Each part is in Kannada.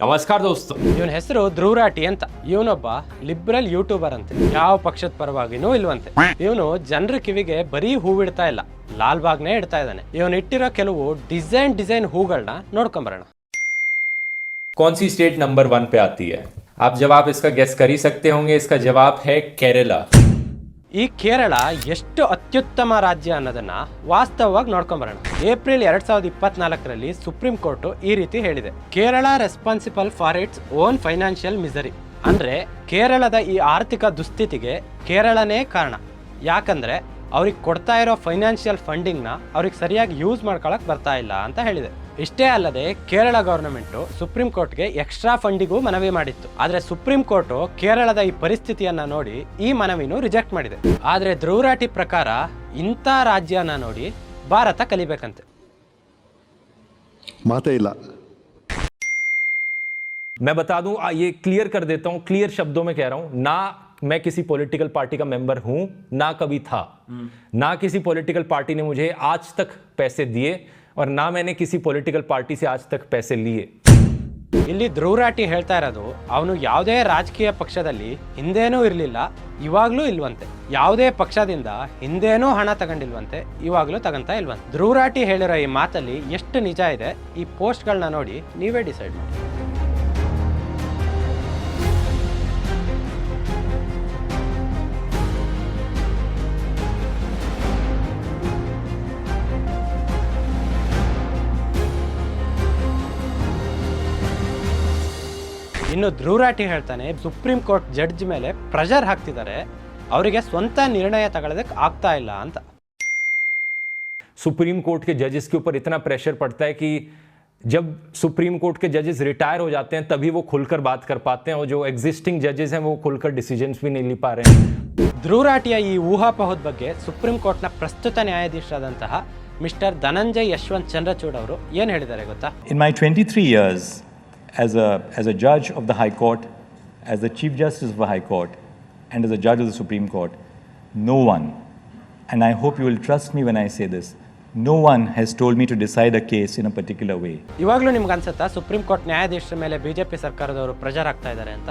नमस्कार दोस्तों ಇವನ ಹೆಸರು ಧ್ರುವರಾಟಿ ಅಂತ ಇವನೊಬ್ಬ ಲಿಬ್ರಲ್ ಯೂಟ್ಯೂಬರ್ ಅಂತೆ ಯಾವ ಪಕ್ಷದ ಪರವಾಗಿನೂ ಇಲ್ವಂತೆ ಇವನು ಜನರ ಕಿವಿಗೆ ಬರೀ ಹೂವಿಡ್ತಾ ಇಲ್ಲ ಲಾಲ್ ಬಾಗ್ನೇ ಇಡ್ತಾ ಇದ್ದಾನೆ ಇವನು ಇಟ್ಟಿರೋ ಕೆಲವು ಡಿಸೈನ್ ಡಿಸೈನ್ ಹೂಗಳನ್ನ ನೋಡ್ಕೊಂಬರೋಣ कौन सी स्टेट नंबर वन पे आती है आप जवाब इसका गेस कर ही सकते होंगे इसका जवाब है केरला ಈ ಕೇರಳ ಎಷ್ಟು ಅತ್ಯುತ್ತಮ ರಾಜ್ಯ ಅನ್ನೋದನ್ನ ವಾಸ್ತವವಾಗಿ ನೋಡ್ಕೊಂಬರೋಣ. ಏಪ್ರಿಲ್ ಎರಡ್ ಸಾವಿರದ ಇಪ್ಪತ್ನಾಲ್ಕರಲ್ಲಿ ಸುಪ್ರೀಂ ಕೋರ್ಟ್ ಈ ರೀತಿ ಹೇಳಿದೆ. Kerala responsible for its own financial misery ಅಂದ್ರೆ ಕೇರಳದ ಈ ಆರ್ಥಿಕ ದುಸ್ಥಿತಿಗೆ ಕೇರಳನೇ ಕಾರಣ. ಯಾಕಂದ್ರೆ ಅವ್ರಿಗೆ ಕೊಡ್ತಾ ಇರೋ ಫೈನಾನ್ಷಿಯಲ್ ಫಂಡಿಂಗ್ನ ಅವ್ರಿಗೆ ಸರಿಯಾಗಿ ಯೂಸ್ ಮಾಡ್ಕೊಳಕ್ ಬರ್ತಾ ಇಲ್ಲ ಅಂತ ಹೇಳಿದೆ. ಇಷ್ಟೇ ಅಲ್ಲದೆ ಕೇರಳ ಗವರ್ನಮೆಂಟ್ ಸುಪ್ರೀಂ ಕೋರ್ಟ್ಗೆ ಎಕ್ಸ್ಟ್ರಾ ಫಂಡಿಗೂ ಮನವಿ ಮಾಡಿತ್ತು ಆದ್ರೆ ಸುಪ್ರೀಂ ಕೋರ್ಟ್ ಕೇರಳದ ಈ ಪರಿಸ್ಥಿತಿಯನ್ನ ನೋಡಿ ಈ ಮನವಿನೂ ರಿಜೆಕ್ಟ್ ಮಾಡಿದೆ ಆದ್ರೆ ಧ್ರುವರಾಟಿ ಪ್ರಕಾರ ಇಂಥ ರಾಜ್ಯನ ನೋಡಿ ಭಾರತ ಕಲಿಬೇಕಂತೆ ಮಾತೇ ಇಲ್ಲ मैं बता दूं आ, ये क्लियर कर देता हूं क्लियर शब्दों में कह रहा हूं ना मैं किसी पॉलिटिकल पार्टी का मेंबर हूं ना कभी था ना किसी पॉलिटिकल पार्टी ने मुझे आज तक पैसे दिए और ना मैंने किसी पॉलिटिकल पार्टी से आज तक पैसे लिए ಇಲ್ಲಿ ಧ್ರುವರಾಟಿ ಹೇಳ್ತಾ ಇರೋದು ಅವನು ಯಾವುದೇ ರಾಜಕೀಯ ಪಕ್ಷದಲ್ಲಿ ಹಿಂದೇನೂ ಇರಲಿಲ್ಲ ಇವಾಗ್ಲೂ ಇಲ್ವಂತೆ ಯಾವುದೇ ಪಕ್ಷದಿಂದ ಹಿಂದೇನೂ ಹಣ ತಗೊಂಡಿಲ್ವಂತೆ ಇವಾಗ್ಲೂ ತಗೊಂತಾ ಇಲ್ವಂತೆ ಧ್ರುವರಾಟಿ ಹೇಳಿರೋ ಈ ಮಾತಲ್ಲಿ ಎಷ್ಟು ನಿಜ ಇದೆ ಈ ಪೋಸ್ಟ್ಗಳನ್ನ ನೋಡಿ ನೀವೇ ಡಿಸೈಡ್ ಮಾಡಿ ಇನ್ನು ಧ್ರುವರಾಟಿ ಹೇಳ್ತಾನೆ ಸುಪ್ರೀಂ ಕೋರ್ಟ್ ಜಡ್ಜ್ ಮೇಲೆ ಪ್ರೆಷರ್ ಹಾಕ್ತಿದ್ದಾರೆ ಅವರಿಗೆ ಸ್ವಂತ ನಿರ್ಣಯ ತಗೊಳ್ಳೋದಕ್ಕೆ ಆಗ್ತಾ ಇಲ್ಲ ಅಂತ सुप्रीम कोर्ट के जजेस के ऊपर इतना प्रेशर पड़ता है कि जब सुप्रीम कोर्ट के जजेस रिटायर हो जाते हैं तभी वो खुलकर बात कर पाते हैं और जो एग्जिस्टिंग जजेस हैं वो खुलकर डिसीजंस भी नहीं ले पा रहे हैं ಧ್ರುವರಾಟಿಯ ಈ ಊಹಾಪೋಹದ ಬಗ್ಗೆ ಸುಪ್ರೀಂ ಕೋರ್ಟ್ನ ಪ್ರಸ್ತುತ ನ್ಯಾಯಾಧೀಶರಾದಂತಹ ಮಿಸ್ಟರ್ ಧನಂಜಯ್ ಯಶವಂತ್ ಚಂದ್ರಚೂಡ್ ಅವರು ಏನು ಹೇಳಿದ್ದಾರೆ ಗೊತ್ತಾ In my 23 years as a, as a judge of the High Court, as the Chief Justice of the High Court, and as a judge of the Supreme Court, no one, and I hope you will trust me when I say this, no one has told me to decide a case in a particular way. ಇವಾಗಲೂ ನಿಮ್ಗೆ ಅನ್ಸುತ್ತಾ ಸುಪ್ರೀಂ ಕೋರ್ಟ್ ನ್ಯಾಯಾಧೀಶರ ಮೇಲೆ ಬಿಜೆಪಿ ಸರ್ಕಾರದವರು ಪ್ರೆಷರ್ ಆಗ್ತಾ ಇದ್ದಾರೆ ಅಂತ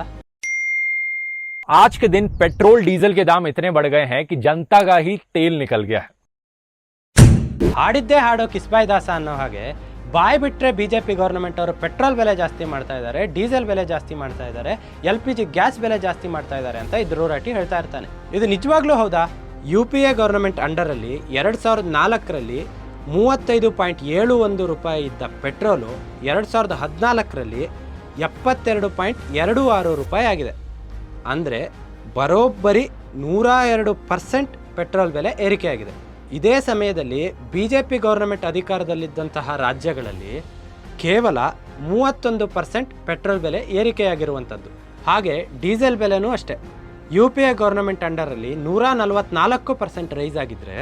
आज के दिन पेट्रोल डीजल के दाम इतने बढ़ गए हैं कि जनता का ही तेल निकल गया है ಹಾಡಿದ್ದೇ ಹಾಡೋ ಕಿಸ್ಬಾಯ್ ದಾಸ ಅನ್ನೋ ಹಾಗೆ ಬಾಯ್ ಜೆ ಪಿ ಗೌರ್ಮೆಂಟ್ ಅವರು ಪೆಟ್ರೋಲ್ ಬೆಲೆ ಜಾಸ್ತಿ ಮಾಡ್ತಾ ಇದ್ದಾರೆ ಡೀಸೆಲ್ ಬೆಲೆ ಜಾಸ್ತಿ ಮಾಡ್ತಾ ಇದ್ದಾರೆ, ಎಲ್ ಪಿ ಜಿ ಗ್ಯಾಸ್ ಬೆಲೆ ಜಾಸ್ತಿ ಮಾಡ್ತಾ ಇದ್ದಾರೆ ಅಂತ ಧ್ರುವರಾಟಿ ಹೇಳ್ತಾ ಇರ್ತಾನೆ. ಇದು ನಿಜವಾಗ್ಲೂ ಹೌದಾ? ಯು ಪಿ ಎ ಗೌರ್ಮೆಂಟ್ ಅಂಡರಲ್ಲಿ ಎರಡು ಸಾವಿರದ ನಾಲ್ಕರಲ್ಲಿ ಮೂವತ್ತೈದು ಪಾಯಿಂಟ್ ಏಳು ಒಂದು ರೂಪಾಯಿ ಇದ್ದ ಪೆಟ್ರೋಲು ಎರಡು ಸಾವಿರದ ಹದಿನಾಲ್ಕರಲ್ಲಿ ಎಪ್ಪತ್ತೆರಡು ಪಾಯಿಂಟ್ ಎರಡು ಆರು ರೂಪಾಯಿ ಆಗಿದೆ. ಅಂದರೆ ಬರೋಬ್ಬರಿ ನೂರ ಎರಡು ಪರ್ಸೆಂಟ್ ಪೆಟ್ರೋಲ್ ಬೆಲೆ ಏರಿಕೆಯಾಗಿದೆ. ಇದೇ ಸಮಯದಲ್ಲಿ ಬಿ ಜೆ ಪಿ ಗೌರ್ನಮೆಂಟ್ ಅಧಿಕಾರದಲ್ಲಿದ್ದಂತಹ ರಾಜ್ಯಗಳಲ್ಲಿ ಕೇವಲ ಮೂವತ್ತೊಂದು ಪರ್ಸೆಂಟ್ ಪೆಟ್ರೋಲ್ ಬೆಲೆ ಏರಿಕೆಯಾಗಿರುವಂಥದ್ದು. ಹಾಗೆ ಡೀಸೆಲ್ ಬೆಲೆನೂ ಅಷ್ಟೇ. ಯು ಪಿ ಎ ಗೌರ್ನಮೆಂಟ್ ಅಂಡರಲ್ಲಿ ನೂರ ನಲವತ್ನಾಲ್ಕು ಪರ್ಸೆಂಟ್ ರೈಸ್ ಆಗಿದ್ದರೆ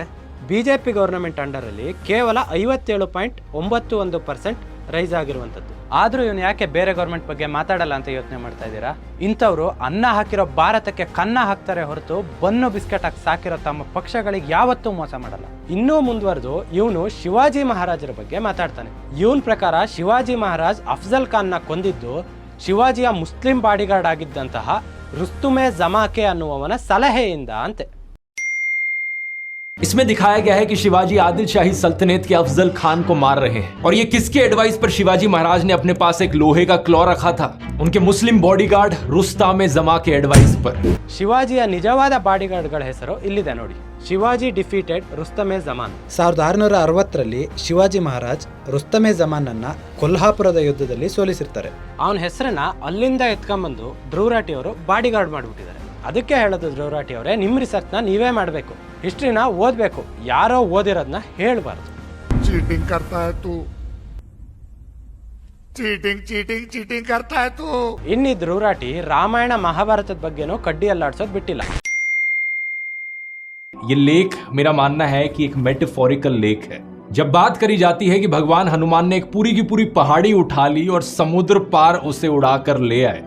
ಬಿ ಜೆ ಪಿ ಗೌರ್ನಮೆಂಟ್ ಅಂಡರಲ್ಲಿ ಕೇವಲ ಐವತ್ತೇಳು ಪಾಯಿಂಟ್ ಒಂಬತ್ತು ಒಂದು ಪರ್ಸೆಂಟ್ ರೈಸ್ ಆಗಿರುವಂಥದ್ದು. ಆದರೂ ಇವನು ಯಾಕೆ ಬೇರೆ ಗೌರ್ಮೆಂಟ್ ಬಗ್ಗೆ ಮಾತಾಡಲ್ಲ ಅಂತ ಯೋಚನೆ ಮಾಡ್ತಾ ಇದ್ದೀರಾ? ಇಂಥವ್ರು ಅನ್ನ ಹಾಕಿರೋ ಭಾರತಕ್ಕೆ ಕನ್ನ ಹಾಕ್ತಾರೆ ಹೊರತು ಬನ್ನು ಬಿಸ್ಕೆಟ್ ಹಾಕಿ ಸಾಕಿರೋ ತಮ್ಮ ಪಕ್ಷಗಳಿಗೆ ಯಾವತ್ತೂ ಮೋಸ ಮಾಡಲ್ಲ. ಇನ್ನೂ ಮುಂದುವರೆದು ಇವನು ಶಿವಾಜಿ ಮಹಾರಾಜರ ಬಗ್ಗೆ ಮಾತಾಡ್ತಾನೆ. ಇವನ್ ಪ್ರಕಾರ ಶಿವಾಜಿ ಮಹಾರಾಜ್ ಅಫ್ಜಲ್ ಖಾನ್ನ ಕೊಂದಿದ್ದು ಶಿವಾಜಿಯ ಮುಸ್ಲಿಂ ಬಾಡಿಗಾರ್ಡ್ ಆಗಿದ್ದಂತಹ ರುಸ್ತುಮೆ ಜಮಾಕೆ ಅನ್ನುವವನ ಸಲಹೆಯಿಂದ ಅಂತೆ. इसमें दिखाया गया है कि शिवाजी आदिल शाही सल्तनत के अफजल खान को मार रहे हैं और ये किसके एडवाइस पर शिवाजी महाराज ने अपने पास एक लोहे का क्लॉ रखा था उनके मुस्लिम बॉडीगार्ड रुस्ताम जमा के एडवाइस पर ಶಿವಾಜಿಯ ನಿಜವಾದ ಬಾಡಿಗಾರ್ಡ್ಗಳ ಹೆಸರು ಇಲ್ಲಿದೆ ನೋಡಿ ಶಿವಾಜಿ ಡಿಫೀಟೆಡ್ ರುಸ್ತಮೆ ಜಮಾನ್ ಸಾವಿರದ ಆರುನೂರ ಅರವತ್ತರಲ್ಲಿ ಶಿವಾಜಿ ಮಹಾರಾಜ್ ರುಸ್ತಮೆ ಜಮಾನನ್ನ ಕೊಲ್ಹಾಪುರದ ಯುದ್ಧದಲ್ಲಿ ಸೋಲಿಸಿರ್ತಾರೆ ಅವನ ಹೆಸರನ್ನ ಅಲ್ಲಿಂದ ಎತ್ಕೊಂಬಂದು ಧ್ರುವರಾಟಿ ಅವರು ಬಾಡಿಗಾರ್ಡ್ ಮಾಡಿಬಿಟ್ಟಿದ್ದಾರೆ ಅದಕ್ಕೆ ಹೇಳೋದು ಧ್ರುವರಾಟಿ ಅವರೇ ನಿಮ್ಮ ರಿಸರ್ಚ್ನ ನೀವೇ ಮಾಡಬೇಕು ಹಿಸ್ಟ್ರಿನ ಓದಬೇಕು ಯಾರೋ ಓದಿರೋದನ್ನ ಹೇಳಬಾರ್ದು चीटिंग करता है तू चीटिंग चीटिंग चीटिंग करता है तू ಇನ್ನಿ ಧ್ರುವರಾಟಿ ರಾಮಾಯಣ ಮಹಾಭಾರತದ ಬಗ್ಗೆನೂ ಕಡ್ಡಿ ಅಲ್ಲಾಡ್ಸೋದು ಬಿಟ್ಟಿಲ್ಲ ये लेख मेरा मानना है कि एक मेटाफोरिकल लेख है जब बात करी जाती है कि भगवान हनुमान ने एक पूरी की पूरी पहाड़ी उठा ली और समुद्र पार उसे उड़ाकर ले आए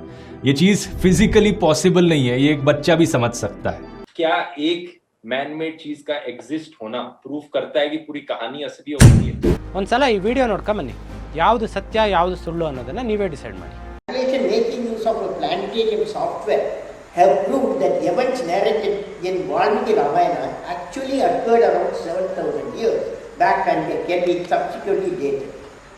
ये चीज फिजिकली पॉसिबल नहीं है ये एक बच्चा भी समझ सकता है क्या एक मैन मेड चीज का एग्जिस्ट होना प्रूफ करता है कि पूरी कहानी असली होती है ಒಂದ್ಸಲ ಈ ವಿಡಿಯೋ ನೋಡ್ಕೊಂಬನ್ನಿ ಯಾವುದು ಸತ್ಯ ಯಾವುದು ಸುಳ್ಳು ಅನ್ನೋದನ್ನ ನೀವೇ ಡಿಸೈಡ್ ಮಾಡಿ organization making use of a planetarium software have proved that events narrated in Valmiki Ramayana actually occurred around 7,000 years back and they can be subsequently dated.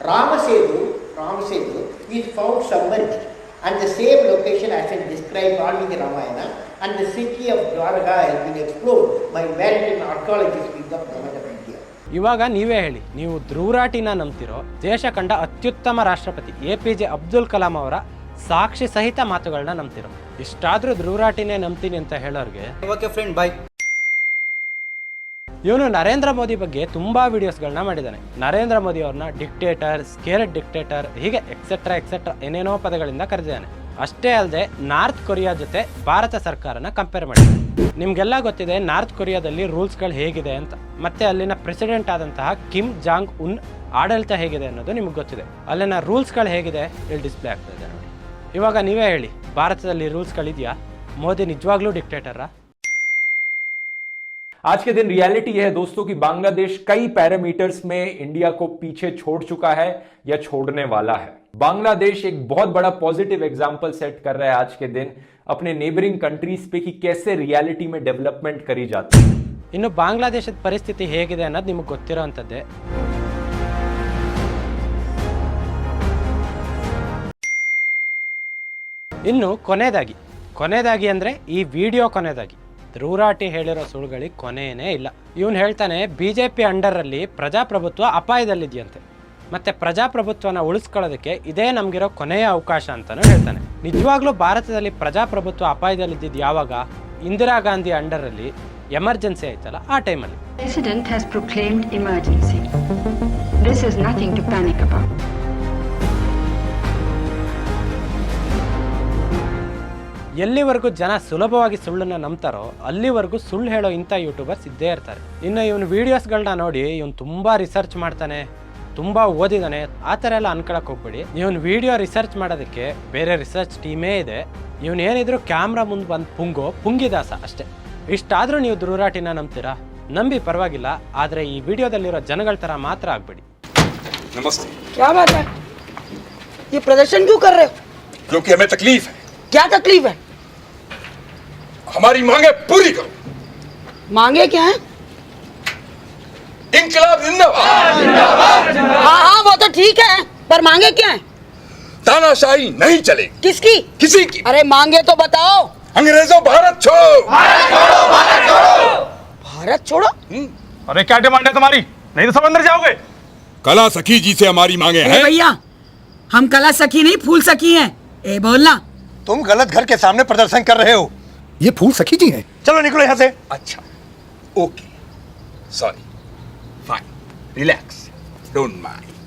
Ramasedu, Ramasedu is found submerged and the same location as in described Valmiki Ramayana and the city of Dwarka has been explored by American archaeologists in the government of India. ಇವಾಗ ನೀವೇ ಹೇಳಿ ನೀವು ಧ್ರುವರಾಟಿನ ನಂಬ್ತಿರೋ ದೇಶ ಕಂಡ ಅತ್ಯುತ್ತಮ ರಾಷ್ಟ್ರಪತಿ A P J Abdul Kalam ಅವರ ಸಾಕ್ಷಿ ಸಹಿತ ಮಾತುಗಳನ್ನ ನಂಬ್ತಿರೋ ಇಷ್ಟಾದ್ರೂ ಧ್ರುವರಾಟಿನೇ ನಂಬ್ತೀನಿ ಅಂತ ಹೇಳೋರಿಗೆ ಓಕೆ ಫ್ರೆಂಡ್ ಬಾಯ್ ಇವನು ನರೇಂದ್ರ ಮೋದಿ ಬಗ್ಗೆ ತುಂಬಾ ವಿಡಿಯೋಸ್ಗಳನ್ನ ಮಾಡಿದ್ದಾನೆ ನರೇಂದ್ರ ಮೋದಿ ಅವ್ರನ್ನ ಡಿಕ್ಟೇಟರ್ ಸ್ಕೇರೆಡ್ ಡಿಕ್ಟೇಟರ್ ಹೀಗೆ ಎಕ್ಸೆಟ್ರಾ ಎಕ್ಸೆಟ್ರಾ ಏನೇನೋ ಪದಗಳಿಂದ ಕರೆದಿದ್ದಾನೆ. ಅಷ್ಟೇ ಅಲ್ಲದೆ ನಾರ್ತ್ ಕೊರಿಯಾ ಜೊತೆ ಭಾರತ ಸರ್ಕಾರನ ಕಂಪೇರ್ ಮಾಡಿದ್ದಾರೆ ನಿಮ್ಗೆಲ್ಲ ಗೊತ್ತಿದೆ ನಾರ್ತ್ ಕೊರಿಯಾದಲ್ಲಿ ರೂಲ್ಸ್ಗಳು ಹೇಗಿದೆ ಅಂತ. ಮತ್ತೆ ಅಲ್ಲಿನ ಪ್ರೆಸಿಡೆಂಟ್ ಆದಂತಹ ಕಿಮ್ ಜಾಂಗ್ ಉನ್ ಆಡಳಿತ ಹೇಗಿದೆ ಅನ್ನೋದು ನಿಮ್ಗೆ ಗೊತ್ತಿದೆ. ಅಲ್ಲಿನ ರೂಲ್ಸ್ಗಳು ಹೇಗಿದೆ? ಇಲ್ಲಿ ಡಿಸ್ಪ್ಲೇ ಆಗ್ತಾ ಇದೆ ನೋಡಿ. ಇವಾಗ ನೀವೇ ಹೇಳಿ, ಭಾರತದಲ್ಲಿ ರೂಲ್ಸ್ಗಳಿದೆಯಾ ಮೋದಿ ನಿಜವಾಗ್ಲೂ ಡಿಕ್ಟೇಟರಾ आज के दिन रियलिटी यह है दोस्तों कि बांग्लादेश कई पैरामीटर्स में इंडिया को पीछे छोड़ चुका है या छोड़ने वाला है बांग्लादेश एक बहुत बड़ा पॉजिटिव एग्जाम्पल सेट कर रहा है आज के दिन अपने नेबरिंग कंट्रीज पे कि कैसे रियलिटी में डेवलपमेंट करी जाती है ಇನ್ನು ಬಾಂಗ್ಲಾದೇಶದ ಪರಿಸ್ಥಿತಿ ಹೇಗಿದೆ ಅನ್ನೋದು ನಿಮಗೆ ಗೊತ್ತಿರೋ ಅಂಥದ್ದೇ ಇನ್ನು ಕೊನೆಯದಾಗಿ ಕೊನೆಯದಾಗಿ ಅಂದರೆ ಈ ವಿಡಿಯೋ ಕೊನೆಯದಾಗಿ ಧ್ರುವರಾಟಿ ಹೇಳಿರೋ ಸುಳ್ಗಳಿಗೆ ಕೊನೆಯೇ ಇಲ್ಲ. ಇವನು ಹೇಳ್ತಾನೆ ಬಿ ಜೆ ಪಿ ಅಂಡರಲ್ಲಿ ಪ್ರಜಾಪ್ರಭುತ್ವ ಅಪಾಯದಲ್ಲಿದೆಯಂತೆ. ಮತ್ತೆ ಪ್ರಜಾಪ್ರಭುತ್ವನ ಉಳಿಸ್ಕೊಳ್ಳೋದಕ್ಕೆ ಇದೇ ನಮಗಿರೋ ಕೊನೆಯ ಅವಕಾಶ ಅಂತಲೂ ಹೇಳ್ತಾನೆ. ನಿಜವಾಗ್ಲೂ ಭಾರತದಲ್ಲಿ ಪ್ರಜಾಪ್ರಭುತ್ವ ಅಪಾಯದಲ್ಲಿದ್ದಿದ್ದು ಯಾವಾಗ? ಇಂದಿರಾ ಗಾಂಧಿ ಅಂಡರಲ್ಲಿ ಎಮರ್ಜೆನ್ಸಿ ಆಯ್ತಲ್ಲ ಆ ಟೈಮಲ್ಲಿ. President has proclaimed emergency This is nothing to panic about. ಎಲ್ಲಿವರೆಗೂ ಜನ ಸುಲಭವಾಗಿ ಸುಳ್ಳನ್ನ ನಂಬ್ತಾರೋ ಅಲ್ಲಿವರೆಗೂ ಸುಳ್ಳು ಹೇಳೋ ಇಂಥ ಯೂಟ್ಯೂಬರ್ಸ್ ಇದ್ದೇ ಇರ್ತಾರೆ ಇನ್ನು ಇವನು ವೀಡಿಯೋಸ್ಗಳನ್ನ ನೋಡಿ ಇವನು ತುಂಬ ರಿಸರ್ಚ್ ಮಾಡ್ತಾನೆ ತುಂಬ ಓದಿದಾನೆ ಆ ಥರ ಎಲ್ಲ ಅನ್ಕೊಳಕ್ ಹೋಗ್ಬೇಡಿ ಇವನು ವಿಡಿಯೋ ರಿಸರ್ಚ್ ಮಾಡೋದಕ್ಕೆ ಬೇರೆ ರಿಸರ್ಚ್ ಟೀಮೇ ಇದೆ ಇವನು ಏನಿದ್ರು ಕ್ಯಾಮ್ರಾ ಮುಂದೆ ಬಂದು ಪುಂಗೋ ಪುಂಗಿದಾಸ ಅಷ್ಟೇ ಇಷ್ಟಾದರೂ ನೀವು ಧ್ರುವರಾಟಿನ ನಂಬ್ತೀರಾ ನಂಬಿ ಪರವಾಗಿಲ್ಲ ಆದರೆ ಈ ವಿಡಿಯೋದಲ್ಲಿರೋ ಜನಗಳ ಥರ ಮಾತ್ರ ಆಗಬೇಡಿ क्या बात है ये प्रदर्शन क्यों कर रहे हो क्योंकि हमें तकलीफ है क्या तकलीफ है हमारी मांगे पूरी करो। मांगे क्या है? इनकलाब जिंदाबाद। हाँ हाँ वो तो ठीक है पर मांगे क्या है? तानाशाही नहीं चलेगी। किसकी? किसी की। अरे मांगे तो बताओ। अंग्रेज़ों भारत छोड़ो। भारत छोड़ो भारत छोड़ो। भारत छोड़ो? अरे क्या डिमांड है तुम्हारी? नहीं तो सब अंदर जाओगे। कला सखी जी से हमारी मांगे ए भैया हम कला सखी नहीं फूल सखी हैं। ए बोलना। तुम गलत घर के सामने प्रदर्शन कर रहे हो। ये फूल सखी जी हैं। चलो निकलो यहाँ से। अच्छा। Okay sorry fine relax don't mind